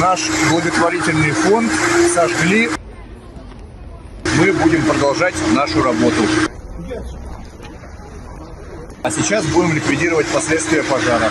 наш благотворительный фонд сожгли. Мы будем продолжать нашу работу. А сейчас будем ликвидировать последствия пожара.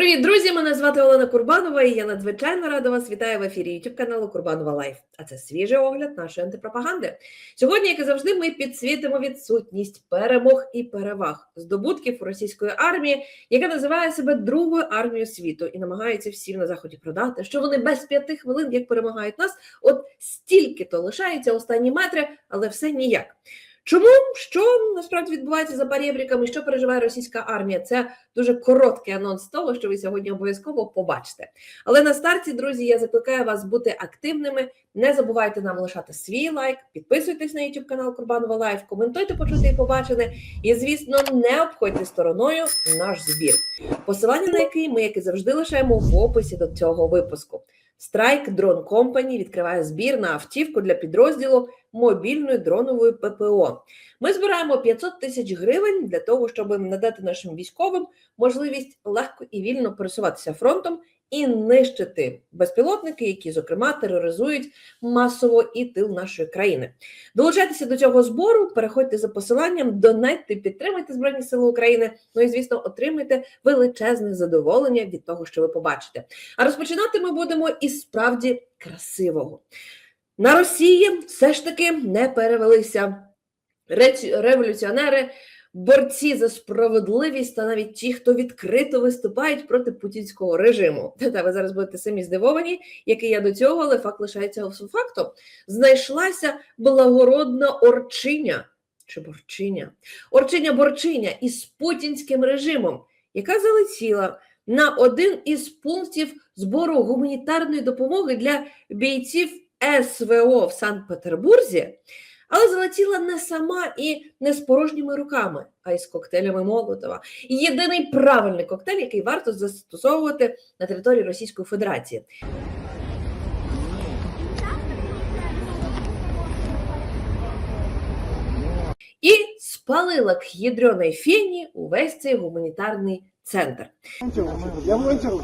Привіт, друзі! Мене звати Олена Курбанова, і я надзвичайно рада вас вітаю в ефірі YouTube каналу Курбанова Лайф. А це свіжий огляд нашої антипропаганди. Сьогодні, як і завжди, ми підсвітимо відсутність перемог і переваг здобутків російської армії, яка називає себе другою армією світу і намагається всім на заході продати, що вони без п'яти хвилин як перемагають нас. От стільки то лишається останні метри, але все ніяк. Чому що насправді відбувається за барєбріками, що переживає російська армія? Це дуже короткий анонс того, що ви сьогодні обов'язково побачите. Але на старті, друзі, я закликаю вас бути активними. Не забувайте нам лишати свій лайк, підписуйтесь на YouTube канал Курбанова Лайф, коментуйте, почути і побачене. І, звісно, не обходьте стороною наш збір, посилання на який ми, як і завжди, лишаємо в описі до цього випуску. Strike Drone Company відкриває збір на автівку для підрозділу мобільної дронової ППО. Ми збираємо 500 тисяч гривень для того, щоб надати нашим військовим можливість легко і вільно пересуватися фронтом і нищити безпілотники, які, зокрема, тероризують масово і тил нашої країни. Долучайтеся до цього збору, переходьте за посиланням, донайте, підтримайте Збройні Сили України. Ну і звісно, отримайте величезне задоволення від того, що ви побачите. А розпочинати ми будемо із справді красивого. На Росії все ж таки не перевелися революціонери, борці за справедливість та навіть ті, хто відкрито виступають проти путінського режиму. Та ви зараз будете самі здивовані, який я до цього, але факт лишається фактом. Знайшлася благородна орчиня чи борчиня, орчиня борчиня із путінським режимом, яка залетіла на один із пунктів збору гуманітарної допомоги для бійців СВО в Санкт-Петербурзі, але залетіла не сама і не з порожніми руками, а й з коктейлями Молотова. Єдиний правильний коктейль, який варто застосовувати на території Російської Федерації. І спалила к ядреної фені увесь цей гуманітарний центр. Я волонтеру.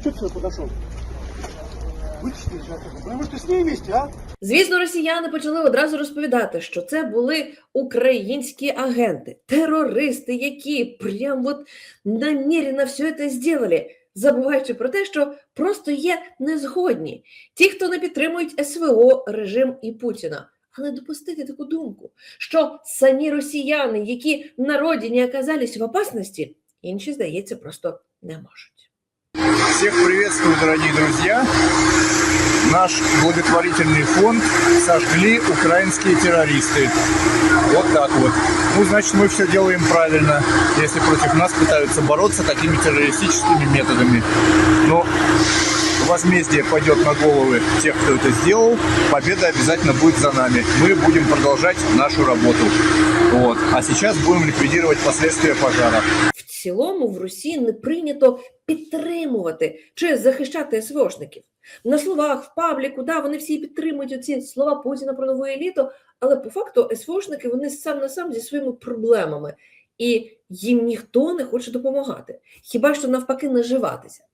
Что ты сюда подошел? Потому что с вместе, а? Звісно, росіяни почали одразу розповідати, що це були українські агенти, терористи, які прям от намірено все це зробили, забуваючи про те, що просто є незгодні. Ті, хто не підтримують СВО, режим і Путіна. Але допустити таку думку, що самі росіяни, які на родині оказались в опасності, інші, здається, просто не можуть. Всех приветствую, дорогие друзья. Наш благотворительный фонд сожгли украинские террористы. Вот так вот. Ну, значит, мы все делаем правильно, если против нас пытаются бороться такими террористическими методами. Но возмездие пойдет на головы тех, кто это сделал. Победа обязательно будет за нами. Мы будем продолжать нашу работу. Вот. А сейчас будем ликвидировать последствия пожара. Цілому в Росії не прийнято підтримувати чи захищати СВОшників. На словах, в пабліку, да, вони всі підтримують оці слова Путіна про нову еліту, але по факту СВОшники вони сам на сам зі своїми проблемами, і їм ніхто не хоче допомагати, хіба що навпаки наживатися.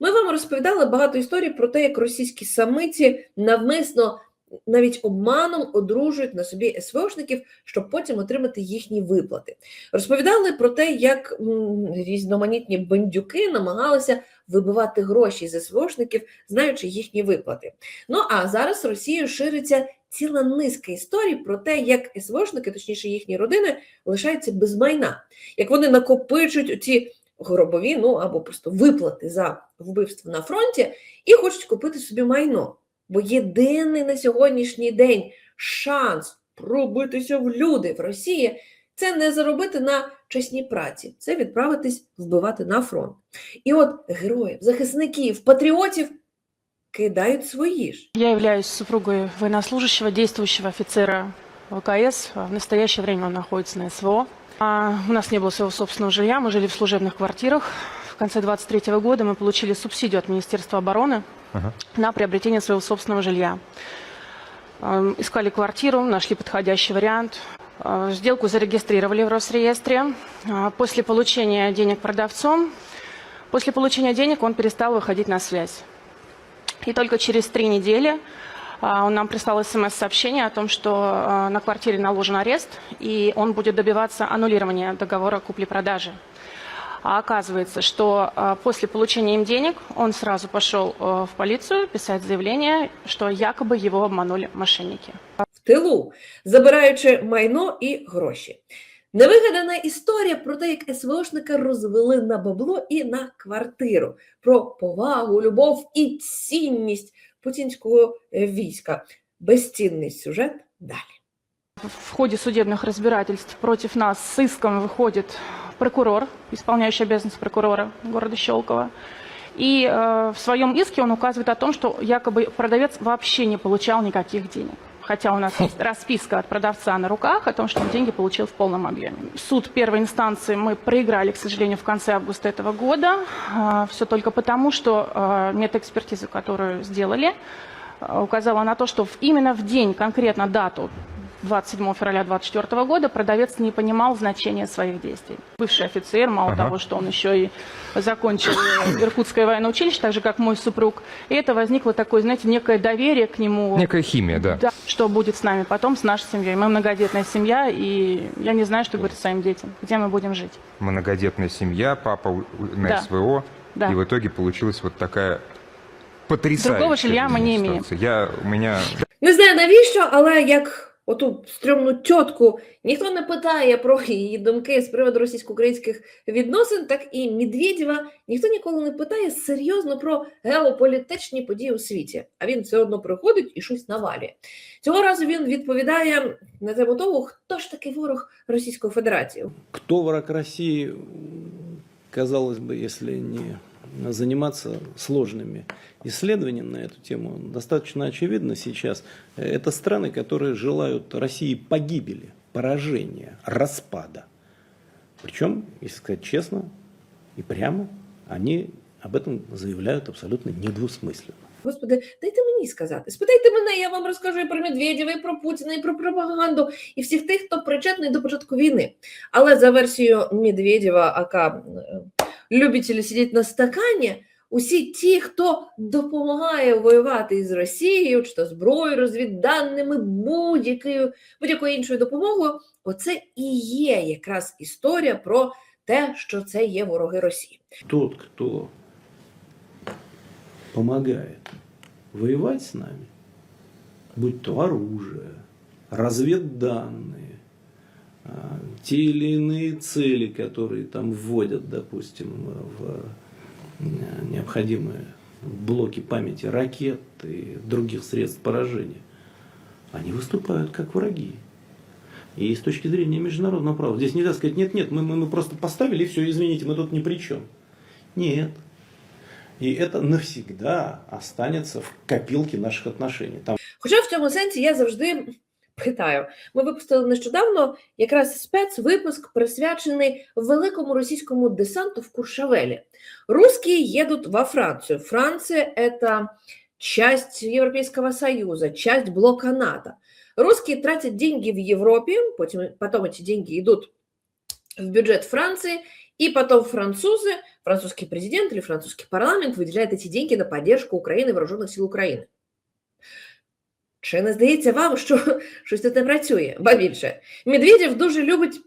Ми вам розповідали багато історій про те, як російські самиці навмисно. Навіть обманом одружують на собі СВОшників, щоб потім отримати їхні виплати. Розповідали про те, як різноманітні бандюки намагалися вибивати гроші з СВОшників, знаючи їхні виплати. Ну а зараз Росією шириться ціла низка історій про те, як СВОшники, точніше їхні родини, лишаються без майна, як вони накопичують ці гробові, ну або просто виплати за вбивство на фронті, і хочуть купити собі майно. Бо єдиний на сьогоднішній день шанс пробитися в люди в Росії це не заробити на чесній праці, це відправитись вбивати на фронт. І от героїв, захисників, патріотів кидають свої ж. Я являюсь супругой военнослужащего, действующего офицера ВКС. В настоящее время он находится на СВО. А, У нас не было своего собственного жилья, мы жили в служебных квартирах. В конце 23 года мы получили субсидию от Министерства обороны на приобретение своего собственного жилья. Эм, Искали квартиру, нашли подходящий вариант. Э, Сделку зарегистрировали в Росреестре. А После получения денег продавцом После получения денег он перестал выходить на связь. И только через три недели а, он нам прислал смс-сообщение о том, что на квартире наложен арест, и он будет добиваться аннулирования договора купли-продажи. А оказывается, что а, после получения им денег он сразу пошел а, в полицию писать заявление, что якобы его обманули мошенники. в тилу, забираючи майно і гроші. Невигадана історія про те, як СВОшника розвели на бабло і на квартиру, про повагу, любов і цінність путінського е, війська. Безцінний сюжет далі. В ходе судебных разбирательств против нас с иском выходит прокурор, исполняющий обязанности прокурора города Щелково. И э, в своем иске он указывает о том, что якобы продавец вообще не получал никаких денег. Хотя у нас есть расписка от продавца на руках о том, что он деньги получил в полном объеме. Суд первой инстанции мы проиграли, к сожалению, в конце августа этого года. Все только потому, что э, медэкспертизу, которую сделали, э, указала на то, что в- именно в день, конкретно дату 27 февраля 2024 года продавец не понимал значения своих действий. Бывший офицер, мало Ага. того, что он еще и закончил э, Иркутское военное училище, так же, как мой супруг. И это возникло такое, знаете, некое доверие к нему. Некая химия, да. Да, что будет с нами потом, с нашей семьей. Мы многодетная семья, и я не знаю, что говорить своим детям, где мы будем жить. Многодетная семья, папа у- у- на Да. СВО. Да. И в итоге получилась вот такая потрясающая Другого жилья мы не имеем. ситуация. Я, у меня Не знаю навіщо, але як оту стрьомну тітку ніхто не питає про її думки з приводу російсько-українських відносин, так і Медведєва ніхто ніколи не питає серйозно про геополітичні події у світі. А він все одно приходить і щось навалює. Цього разу він відповідає на тему того, хто ж такий ворог Російської Федерації. Кто враг России, казалось бы, если не заниматься сложными исследованиями на эту тему, достаточно очевидно сейчас. Это страны, которые желают России погибели, поражения, распада. Причем, если сказать честно и прямо, они об этом заявляют абсолютно недвусмысленно. Господи, дайте мені сказати. Спитайте мене, я вам розкажу і про Медведєва, і про Путіна, і про пропаганду, і всіх тих, хто причетний до початку війни. Але за версією Медведєва, ака е, любителі сидіти на стакані, усі ті, хто допомагає воювати із Росією, чи то зброєю, розвідданими, будь-якою будь-якою іншою допомогою, оце і є якраз історія про те, що це є вороги Росії. Тот, кто помогает воевать с нами, будь то оружие, разведданные, а, те или иные цели, которые там вводят, допустим, в необходимые блоки памяти ракет и других средств поражения, они выступают как враги. И с точки зрения международного права, здесь нельзя сказать, нет-нет, мы, мы, мы просто поставили и все, извините, мы тут ни при чем. Нет. И это навсегда останется в копилке наших отношений. Там Хоча в цьому сенсі я завжди питаю: ми випустили нещодавно якраз спецвипуск, присвячений великому російському десанту в Куршавелі. Русские едут во Францию. Франция – это часть Европейского Союза, часть блока НАТО. Русские тратят деньги в Европе, потом, потом эти деньги идут в бюджет Франции, и потом французы, французский президент или французский парламент выделяет эти деньги на поддержку Украины, вооруженных сил Украины. Чи не здається вам, що щось тут не працює? Ба більше, Медведєв дуже любить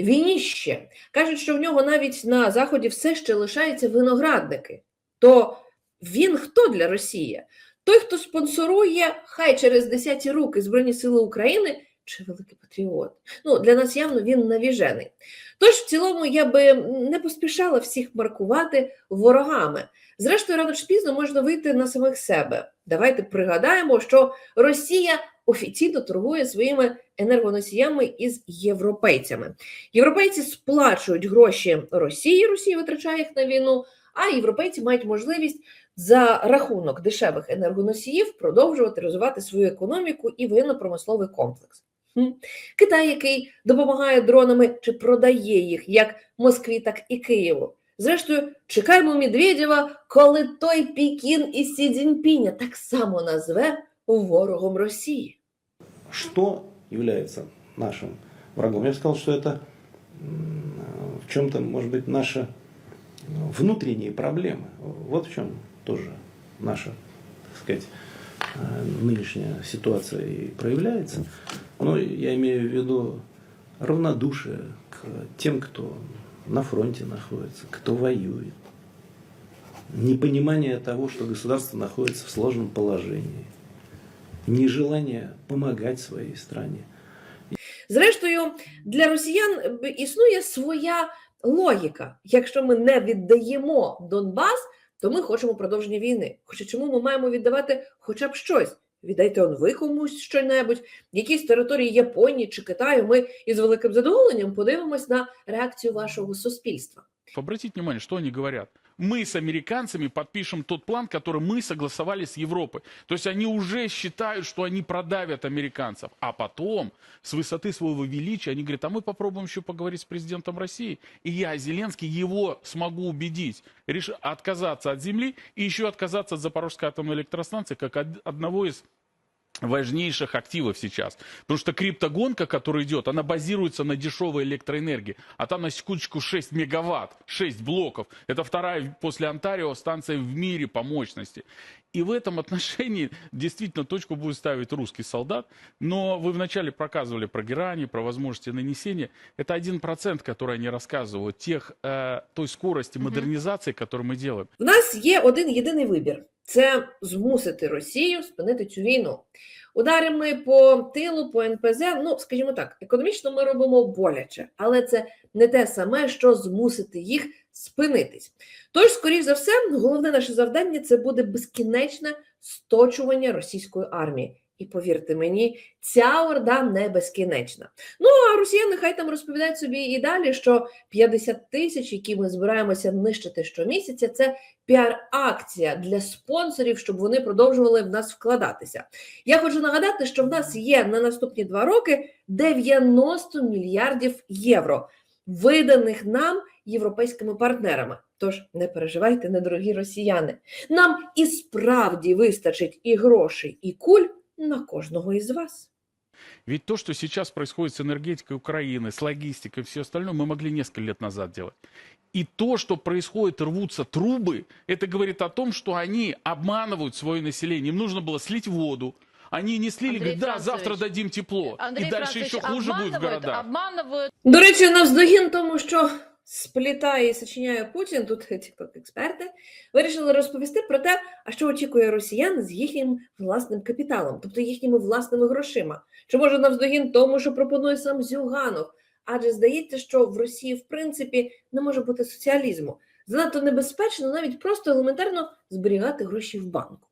вініще. Кажуть, що в нього навіть на заході все ще лишаються виноградники. То він хто для Росії? Той, хто спонсорує, хай через десяті роки Збройні Сили України чи великий патріот. Ну, для нас явно він навіжений. Тож, в цілому, я би не поспішала всіх маркувати ворогами. Зрештою, рано чи пізно можна вийти на самих себе. Давайте пригадаємо, що Росія офіційно торгує своїми енергоносіями із європейцями. Європейці сплачують гроші Росії, Росія витрачає їх на війну, а європейці мають можливість за рахунок дешевих енергоносіїв продовжувати розвивати свою економіку і воєнно-промисловий комплекс. Хм. Китай, який допомагає дронами чи продає їх як Москві, так і Києву. Зрештою, чекаємо Медведєва, коли той Пекін і Сі Цзіньпіня так само назве ворогом Росії. что является нашим врагом? Я бы сказал, что это м, в чем-то, может быть, наша внутренние проблемы. Вот в чем тоже наша, так сказать, э, нынешняя ситуация и проявляется. Но я имею в виду равнодушие к тем, кто на фронте находится, кто воюет. Непонимание того, что государство находится в сложном положении. Нежелание помогать своей стране. Зрештою, для росіян існує своя логіка. Якщо ми не віддаємо Донбас, то ми хочемо продовження війни. Хоча чому ми маємо віддавати хоча б щось? Віддайте он ви комусь щонебудь. якісь території Японії чи Китаю. Ми із великим задоволенням подивимось на реакцію вашого суспільства. Обратіть внимание, що вони говорят Мы с американцами подпишем тот план, который мы согласовали с Европой. То есть они уже считают, что они продавят американцев. А потом, с высоты своего величия, они говорят, а мы попробуем еще поговорить с президентом России. И я, Зеленский, его смогу убедить реш... отказаться от земли и еще отказаться от Запорожской атомной электростанции, как од- одного из важнейших активов сейчас. Потому что криптогонка, которая идет, она базируется на дешевой электроэнергии. А там на секундочку 6 мегаватт, 6 блоков. Это вторая после Онтарио станция в мире по мощности. И в этом отношении действительно точку будет ставить русский солдат. Но вы вначале показывали про герани, про возможности нанесения. Это один процент, который они рассказывают, тех, э, той скорости модернизации, которую мы делаем. В нас є один єдиний вибір: Це змусити Росію спинити цю війну. Ударами по тилу, по НПЗ, ну скажімо так, економічно ми робимо боляче, але це не те саме, що змусити їх спинитись. Тож, скоріш за все, головне наше завдання це буде безкінечне сточування російської армії. І повірте мені, ця орда не безкінечна. Ну а росіяни хай там розповідають собі і далі, що 50 тисяч, які ми збираємося нищити щомісяця, це піар-акція для спонсорів, щоб вони продовжували в нас вкладатися. Я хочу нагадати, що в нас є на наступні два роки 90 мільярдів євро, виданих нам європейськими партнерами. Тож не переживайте, недорогі росіяни. Нам і справді вистачить і грошей, і куль на кожного із вас. Ведь то, что сейчас происходит с энергетикой Украины, с логистикой и все остальное, мы могли несколько лет назад делать. И то, что происходит, рвутся трубы, это говорит о том, что они обманывают свое население. Им нужно было слить воду. Они не слили, Андрей говорят, да, Францевич, завтра дадим тепло. Андрей и дальше Францович, еще хуже будет в обманывают, городах. обманывают До речі, навздогін тому, що сплітає і сочиняє Путін, тут тікток експерти вирішили розповісти про те, а що очікує росіян з їхнім власним капіталом, тобто їхніми власними грошима. Чи може навздогін тому, що пропонує сам Зюганов? Адже здається, що в Росії в принципі не може бути соціалізму. Занадто небезпечно навіть просто елементарно зберігати гроші в банку.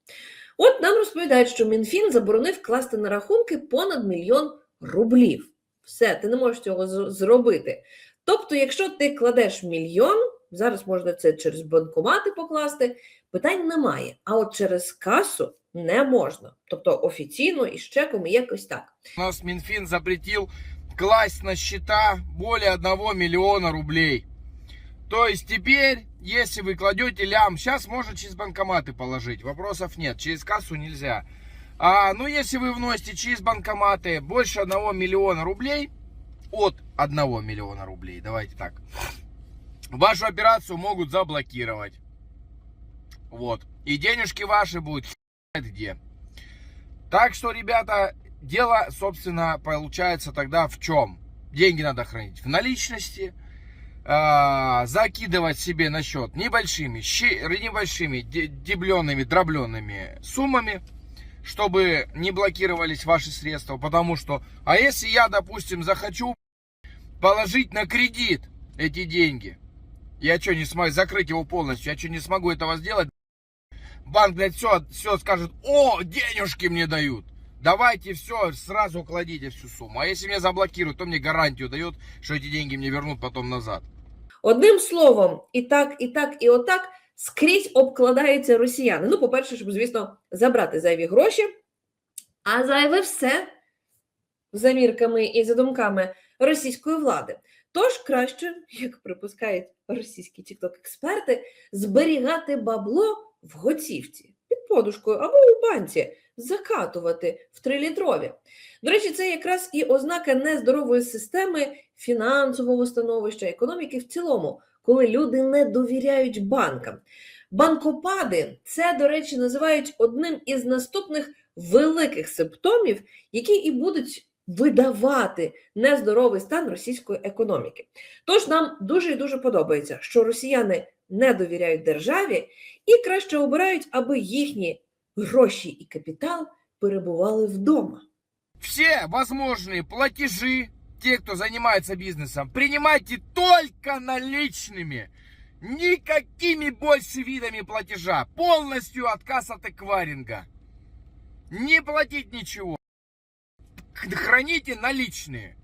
От нам розповідають, що Мінфін заборонив класти на рахунки понад мільйон рублів. Все, ти не можеш цього зробити. Тобто, якщо ти кладеш мільйон, зараз можна це через банкомати покласти, питань немає. А от через касу не можна. Тобто офіційно і з чеком і якось так. У нас Минфин запретил класть на счета более 1 миллиона рублей. То есть теперь, если вы кладете лям, сейчас можно через банкоматы положить, вопросов нет, через кассу нельзя. А, ну, если вы вносите через банкоматы больше 1 миллиона рублей, от 1 миллиона рублей, давайте так, вашу операцию могут заблокировать. Вот. И денежки ваши будут где. Так что, ребята, дело, собственно, получается тогда в чем? Деньги надо хранить в наличности, а, закидывать себе на счет небольшими, щи- небольшими де- дебленными, дробленными суммами, чтобы не блокировались ваши средства, потому что, а если я, допустим, захочу положить на кредит эти деньги, я что, не смогу закрыть его полностью, я что, не смогу этого сделать? Банк, блядь, все, все скажет, о, денежки мне дают. Давайте все, сразу кладите всю сумму. А если меня заблокируют, то мне гарантию дают, что эти деньги мне вернут потом назад. Одним словом, і так, і так, і отак скрізь обкладаються росіяни. Ну, по-перше, щоб, звісно, забрати зайві гроші, а зайве все за мірками і за думками російської влади. Тож краще, як припускають російські тікток-експерти, зберігати бабло в готівці під подушкою або у банці, закатувати в трилітрові. До речі, це якраз і ознака нездорової системи фінансового становища, економіки в цілому, коли люди не довіряють банкам. Банкопади це, до речі, називають одним із наступних великих симптомів, які і будуть видавати нездоровий стан російської економіки. Тож нам дуже і дуже подобається, що росіяни не довіряють державі і краще обирають, аби їхні гроші і капітал перебували вдома. Все возможные платежи, те, кто занимается бизнесом, принимайте только наличными. Никакими больше видами платежа. Полностью отказ от эквайринга. Не платить ничего. Х- Храните наличные.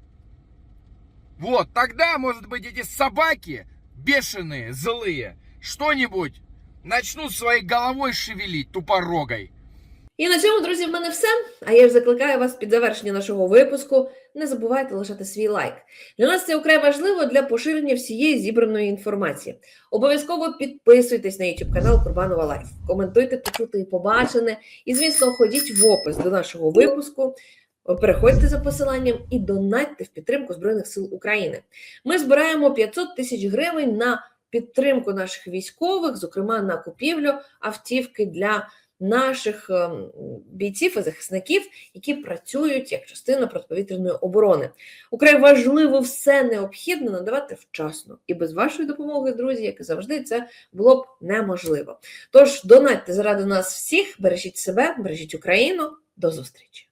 Вот, тогда, может быть, эти собаки бешеные, злые, что-нибудь начнут своей головой шевелить тупорогой. І на цьому, друзі, в мене все. А я ж закликаю вас під завершення нашого випуску. Не забувайте лишати свій лайк. Для нас це вкрай важливо для поширення всієї зібраної інформації. Обов'язково підписуйтесь на YouTube канал Курбанова Лайф, коментуйте почуте і побачене. І, звісно, ходіть в опис до нашого випуску. Переходьте за посиланням і донатьте в підтримку Збройних сил України. Ми збираємо 500 тисяч гривень на підтримку наших військових, зокрема на купівлю автівки для наших ем, бійців і захисників, які працюють як частина протиповітряної оборони. Украй важливо все необхідне надавати вчасно. І без вашої допомоги, друзі, як і завжди, це було б неможливо. Тож донатьте заради нас всіх, бережіть себе, бережіть Україну. До зустрічі!